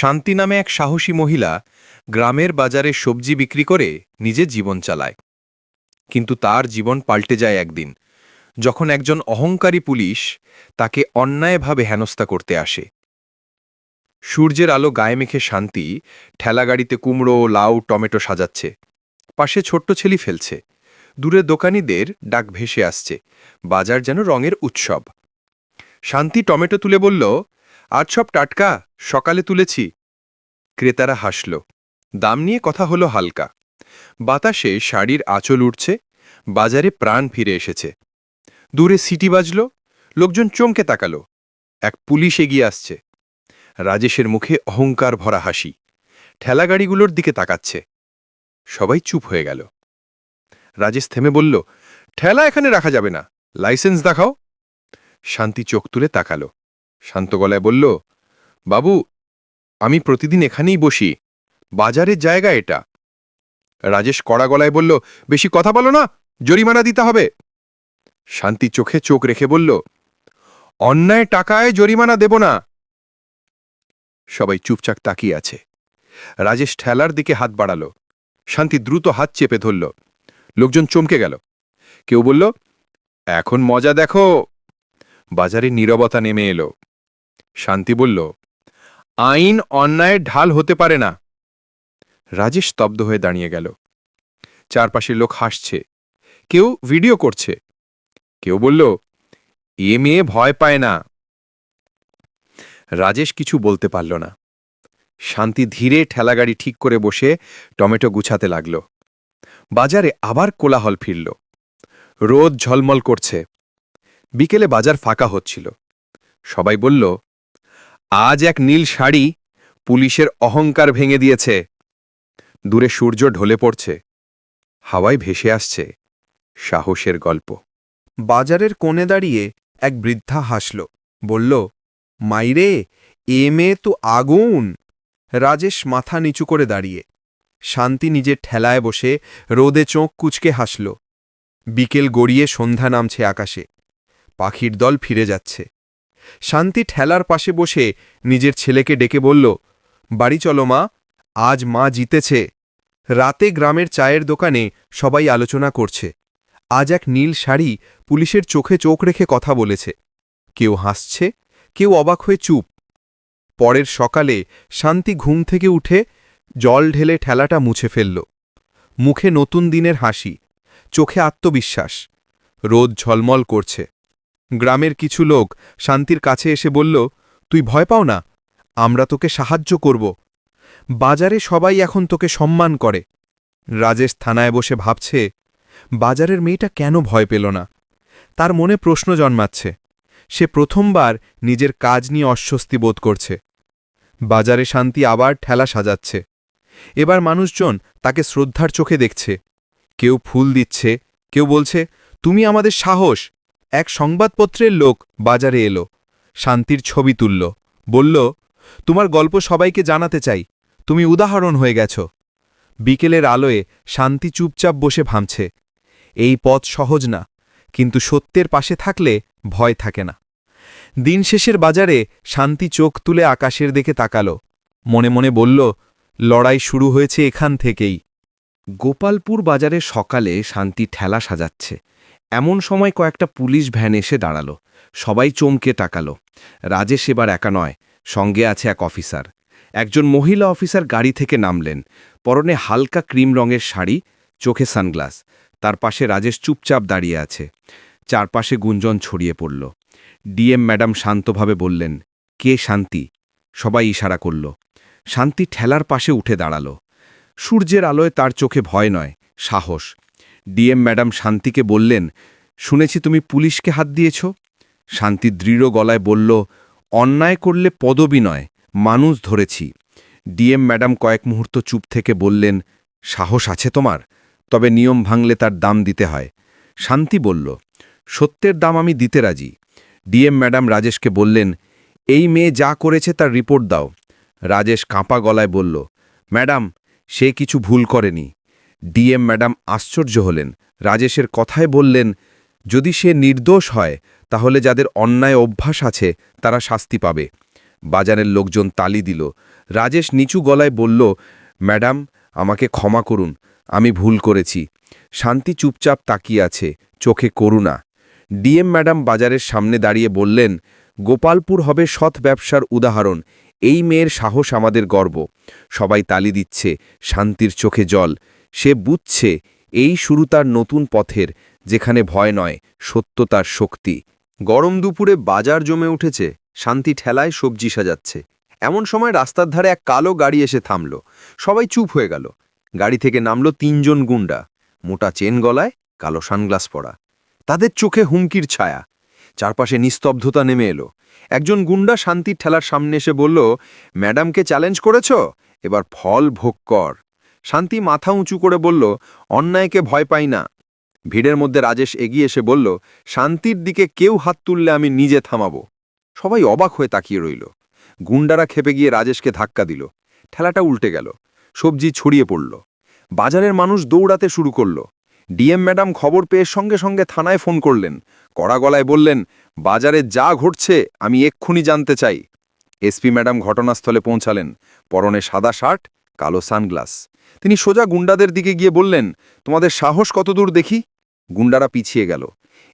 শান্তি নামে এক সাহসী মহিলা গ্রামের বাজারে সবজি বিক্রি করে নিজে জীবন চালায়। কিন্তু তার জীবন পাল্টে যায় একদিন, যখন একজন অহংকারী পুলিশ তাকে অন্যায়ভাবে হেনস্থা করতে আসে। সূর্যের আলো গায়ে মেখে শান্তি ঠেলাগাড়িতে কুমড়ো, লাউ, টমেটো সাজাচ্ছে। পাশে ছোট্ট ছেলি ফেলছে। দূরে দোকানিদের ডাক ভেসে আসছে। বাজার যেন রঙের উৎসব। শান্তি টমেটো তুলে বলল আজ সব টাটকা, সকালে তুলেছি। ক্রেতারা হাসল। দাম নিয়ে কথা হলো হালকা। বাতাসে শাড়ির আঁচল উঠছে, বাজারে প্রাণ ফিরে এসেছে। দূরে সিটি বাজল, লোকজন চমকে তাকালো। এক পুলিশ এগিয়ে আসছে। রাজেশের মুখে অহংকার ভরা হাসি। ঠেলাগাড়িগুলোর দিকে তাকাচ্ছে। সবাই চুপ হয়ে গেল। রাজেশ থেমে বলল, ঠেলা এখানে রাখা যাবে না। লাইসেন্স দেখাও। শান্তি চোখ তুলে তাকালো। শান্ত গলায় বলল, বাবু, আমি প্রতিদিন এখানেই বসি। বাজারের জায়গা এটা। রাজেশ কড়া গলায় বলল, বেশি কথা বলো না, জরিমানা দিতে হবে। শান্তি চোখে চোখ রেখে বলল, অন্যায় টাকায় জরিমানা দেব না। সবাই চুপচাপ তাকিয়ে আছে। রাজেশ ঠেলার দিকে হাত বাড়াল। শান্তি দ্রুত হাত চেপে ধরল। লোকজন চমকে গেল। কেউ বলল, এখন মজা দেখো। বাজারে নীরবতা নেমে এলো। শান্তি বলল, আইন অন্যায়ের ঢাল হতে পারে না। রাজেশ স্তব্ধ হয়ে দাঁড়িয়ে গেল। চারপাশের লোক হাসছে, কেউ ভিডিও করছে। কেউ বলল, এ মেয়ে ভয় পায় না। রাজেশ কিছু বলতে পারল না। শান্তি ধীরে ঠেলাগাড়ি ঠিক করে বসে টমেটো গুছাতে লাগল। বাজারে আবার কোলাহল ফিরল। রোদ ঝলমল করছে। বিকেলে বাজার ফাঁকা হচ্ছিল। সবাই বলল আজ এক নীল শাড়ি পুলিশের অহংকার ভেঙে দিয়েছে। দূরে সূর্য ঢলে পড়ছে। হাওয়ায় ভেসে আসছে সাহসের গল্প। বাজারের কোণে দাঁড়িয়ে এক বৃদ্ধা হাসল। বলল, মাইরে, এ মেয়ে তো আগুন! রাজেশ মাথা নিচু করে দাঁড়িয়ে। শান্তি নিজের ঠেলায় বসে রোদে চোখ কুচকে হাসল। বিকেল গড়িয়ে সন্ধ্যা নামছে আকাশে। পাখির দল ফিরে যাচ্ছে। শান্তি ঠেলার পাশে বসে নিজের ছেলেকে ডেকে বলল, বাড়ি চলো মা, আজ মা জিতেছে। রাতে গ্রামের চায়ের দোকানে সবাই আলোচনা করছে। আজ এক নীল শাড়ি পুলিশের চোখে চোখ রেখে কথা বলেছে। কেউ হাসছে, কেউ অবাক হয়ে চুপ। পরের সকালে শান্তি ঘুম থেকে উঠে জল ঢেলে ঠেলাটা মুছে ফেলল। মুখে নতুন দিনের হাসি, চোখে আত্মবিশ্বাস। রোদ ঝলমল করছে। গ্রামের কিছু লোক শান্তির কাছে এসে বলল, তুই ভয় পাও না, আমরা তোকে সাহায্য করব। বাজারে সবাই এখন তোকে সম্মান করে। রাজেশ থানায় বসে ভাবছে, বাজারের মেয়েটা কেন ভয় পেল না? তার মনে প্রশ্ন জন্মাচ্ছে। সে প্রথমবার নিজের কাজ নিয়ে অস্বস্তি বোধ করছে। বাজারে শান্তি আবার ঠেলা সাজাচ্ছে। এবার মানুষজন তাকে শ্রদ্ধার চোখে দেখছে। কেউ ফুল দিচ্ছে, কেউ বলছে, তুমি আমাদের সাহস এক সংবাদপত্রের লোক বাজারে এলো। শান্তির ছবি তুলল। বলল, তোমার গল্প সবাইকে জানাতে চাই। তুমি উদাহরণ হয়ে গেছ। বিকেলের আলোয় শান্তি চুপচাপ বসে ভামছে এই পথ সহজ না, কিন্তু সত্যের পাশে থাকলে ভয় থাকে না। দিন শেষের বাজারে শান্তি চোখ তুলে আকাশের দিকে তাকালো। মনে মনে বলল, লড়াই শুরু হয়েছে এখান থেকেই। গোপালপুর বাজারে সকালে শান্তি ঠেলা সাজাচ্ছে। এমন সময় কয়েকটা পুলিশ ভ্যান এসে দাঁড়াল। সবাই চমকে তাকালো। রাজেশ এবার একা নয়, সঙ্গে আছে এক অফিসার। একজন মহিলা অফিসার গাড়ি থেকে নামলেন। পরনে হালকা ক্রিম রঙের শাড়ি, চোখে সানগ্লাস। তার পাশে রাজেশ চুপচাপ দাঁড়িয়ে আছে। চারপাশে গুঞ্জন ছড়িয়ে পড়ল। ডিএম ম্যাডাম শান্তভাবে বললেন, কে শান্তি? সবাই ইশারা করল। শান্তি ঠেলার পাশে উঠে দাঁড়াল। সূর্যের আলোয় তার চোখে ভয় নয়, সাহস। ডিএম ম্যাডাম শান্তিকে বললেন, শুনেছি তুমি পুলিশকে হাত দিয়েছ। শান্তি দৃঢ় গলায় বলল, অন্যায় করলে পদবি নয় মানুষ ধরেছি। ডিএম ম্যাডাম কয়েক মুহূর্ত চুপ থেকে বললেন, সাহস আছে তোমার, তবে নিয়ম ভাঙলে তার দাম দিতে হয়। শান্তি বলল, সত্যের দাম আমি দিতে রাজি। ডিএম ম্যাডাম রাজেশকে বললেন, এই মেয়ে যা করেছে তার রিপোর্ট দাও। রাজেশ কাঁপা গলায় বলল, ম্যাডাম, সে কিছু ভুল করেনি। ডিএম ম্যাডাম আশ্চর্য হলেন। রাজেশের কথায় বললেন, যদি সে নির্দোষ হয়, তাহলে যাদের অন্যায় অভ্যাস আছে, তারা শাস্তি পাবে। বাজারের লোকজন তালি দিল। রাজেশ নিচু গলায় বলল, ম্যাডাম, আমাকে ক্ষমা করুন, আমি ভুল করেছি। শান্তি চুপচাপ তাকিয়ে আছে, চোখে করুণা। ডিএম ম্যাডাম বাজারের সামনে দাঁড়িয়ে বললেন, গোপালপুর হবে সৎ ব্যবসার উদাহরণ। এই মেয়ের সাহস আমাদের গর্ব। সবাই তালি দিচ্ছে, শান্তির চোখে জল। সে বুঝছে এই শুরু তার নতুন পথের, যেখানে ভয় নয়, সত্য তার শক্তি। গরম দুপুরে বাজার জমে উঠেছে, শান্তি ঠেলায় সবজি সাজাচ্ছে। এমন সময় রাস্তার ধারে এক কালো গাড়ি এসে থামল। সবাই চুপ হয়ে গেল। গাড়ি থেকে নামল তিনজন গুন্ডা। মোটা চেন গলায়, কালো সানগ্লাস পরা। তাদের চোখে হুমকির ছায়া। চারপাশে নিস্তব্ধতা নেমে এলো। একজন গুন্ডা শান্তির ঠেলার সামনে এসে বলল, ম্যাডামকে চ্যালেঞ্জ করেছ? এবার ফল ভোগ কর। শান্তি মাথা উঁচু করে বলল, অন্যায়কে ভয় পাই না। ভিড়ের মধ্যে রাজেশ এগিয়ে এসে বলল, শান্তির দিকে কেউ হাত তুললে আমি নিজে থামাবো। সবাই অবাক হয়ে তাকিয়ে রইল। গুন্ডারা খেপে গিয়ে রাজেশকে ধাক্কা দিল। ঠেলাটা উল্টে গেল। সবজি ছড়িয়ে পড়ল। বাজারের মানুষ দৌড়াতে শুরু করল। ডিএম ম্যাডাম খবর পেয়ে সঙ্গে সঙ্গে থানায় ফোন করলেন। কড়া গলায় বললেন, বাজারে যা ঘটছে, আমি এক্ষুনি জানতে চাই। এসপি ম্যাডাম ঘটনাস্থলে পৌঁছালেন। পরনে সাদা শার্ট কালো সানগ্লাস। তিনি সোজা গুন্ডাদের দিকে গিয়ে বললেন, তোমাদের সাহস কতদূর দেখি? গুন্ডারা পিছিয়ে গেল।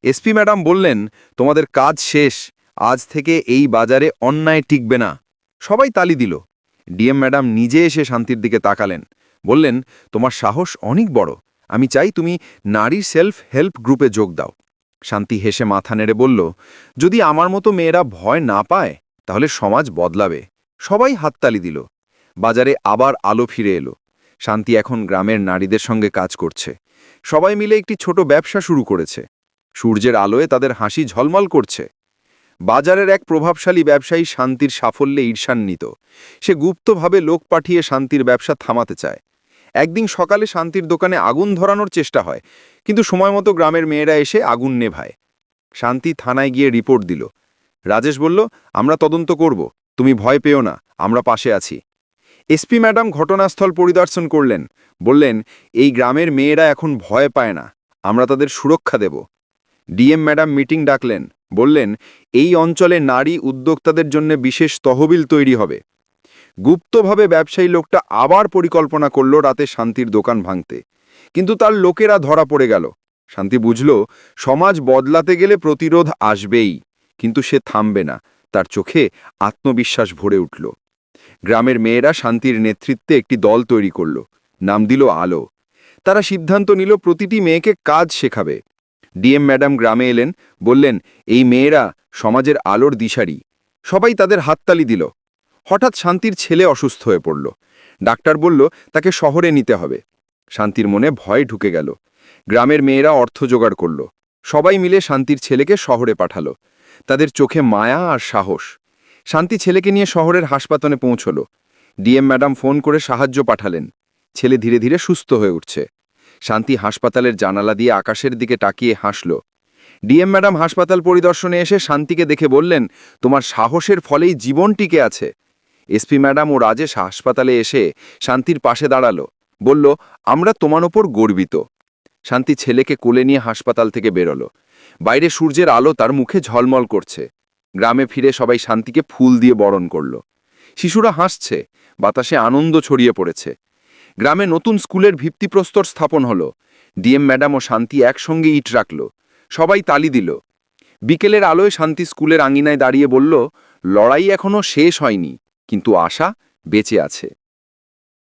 এসপি ম্যাডাম বললেন, তোমাদের কাজ শেষ, আজ থেকে এই বাজারে অন্যায় টিকবে না। সবাই তালি দিল। ডিএম ম্যাডাম নিজে এসে শান্তির দিকে তাকালেন। বললেন, তোমার সাহস অনেক বড়। আমি চাই তুমি নারী সেলফ হেল্প গ্রুপে যোগ দাও। শান্তি হেসে মাথা নেড়ে বলল, যদি আমার মতো মেয়েরা ভয় না পায়, তাহলে সমাজ বদলাবে। সবাই হাততালি দিল। বাজারে আবার আলো ফিরে এলো। শান্তি এখন গ্রামের নারীদের সঙ্গে কাজ করছে। সবাই মিলে একটি ছোট ব্যবসা শুরু করেছে। সূর্যের আলোয় তাদের হাসি ঝলমল করছে। বাজারের এক প্রভাবশালী ব্যবসায়ী শান্তির সাফল্যে ঈর্ষান্বিত। সে গুপ্তভাবে লোক পাঠিয়ে শান্তির ব্যবসা থামাতে চায়। একদিন সকালে শান্তির দোকানে আগুন ধরানোর চেষ্টা হয়, কিন্তু সময় মতো গ্রামের মেয়েরা এসে আগুন নেভায়। শান্তি থানায় গিয়ে রিপোর্ট দিল। রাজেশ বলল, আমরা তদন্ত করব। তুমি ভয় পেও না, আমরা পাশে আছি। এসপি ম্যাডাম ঘটনাস্থল পরিদর্শন করলেন। বললেন, এই গ্রামের মেয়েরা এখন ভয় পায় না, আমরা তাদের সুরক্ষা দেব। ডিএম ম্যাডাম মিটিং ডাকলেন, বললেন, এই অঞ্চলে নারী উদ্যোক্তাদের জন্য বিশেষ তহবিল তৈরি হবে। গুপ্তভাবে ব্যবসায়ী লোকটা আবার পরিকল্পনা করল রাতে শান্তির দোকান ভাঙতে। কিন্তু তার লোকেরা ধরা পড়ে গেল। শান্তি বুঝল, সমাজ বদলাতে গেলে প্রতিরোধ আসবেই, কিন্তু সে থামবে না। তার চোখে আত্মবিশ্বাস ভরে উঠল। গ্রামের মেয়েরা শান্তির নেতৃত্বে একটি দল তৈরি করল। নাম দিল আলো। তারা সিদ্ধান্ত নিল প্রতিটি মেয়েকে কাজ শেখাবে। ডিএম ম্যাডাম গ্রামে এলেন, বললেন, এই মেয়েরা সমাজের আলোর দিশারি। সবাই তাদের হাততালি দিল। হঠাৎ শান্তির ছেলে অসুস্থ হয়ে পড়ল। ডাক্তার বলল, তাকে শহরে নিতে হবে। শান্তির মনে ভয় ঢুকে গেল। গ্রামের মেয়েরা অর্থ জোগাড় করল। সবাই মিলে শান্তির ছেলেকে শহরে পাঠালো। তাদের চোখে মায়া আর সাহস। শান্তি ছেলেকে নিয়ে শহরের হাসপাতালে পৌঁছল। ডিএম ম্যাডাম ফোন করে সাহায্য পাঠালেন। ছেলে ধীরে ধীরে সুস্থ হয়ে উঠছে। শান্তি হাসপাতালের জানালা দিয়ে আকাশের দিকে তাকিয়ে হাসল। ডিএম ম্যাডাম হাসপাতাল পরিদর্শনে এসে শান্তিকে দেখে বললেন, তোমার সাহসের ফলেই জীবন টিকে আছে। এসপি ম্যাডাম ও রাজেশ হাসপাতালে এসে শান্তির পাশে দাঁড়াল। বলল, আমরা তোমার ওপর গর্বিত। শান্তি ছেলেকে কোলে নিয়ে হাসপাতাল থেকে বেরোলো। বাইরে সূর্যের আলো তার মুখে ঝলমল করছে। গ্রামে ফিরে সবাই শান্তিকে ফুল দিয়ে বরণ করল। শিশুরা হাসছে, বাতাসে আনন্দ ছড়িয়ে পড়েছে। গ্রামে নতুন স্কুলের ভিত্তিপ্রস্তর স্থাপন হলো। ডিএম ম্যাডাম ও শান্তি একসঙ্গে ইট রাখল। সবাই তালি দিল। বিকেলের আলোয় শান্তি স্কুলের আঙিনায় দাঁড়িয়ে বলল, লড়াই এখনও শেষ হয়নি, কিন্তু আশা বেঁচে আছে।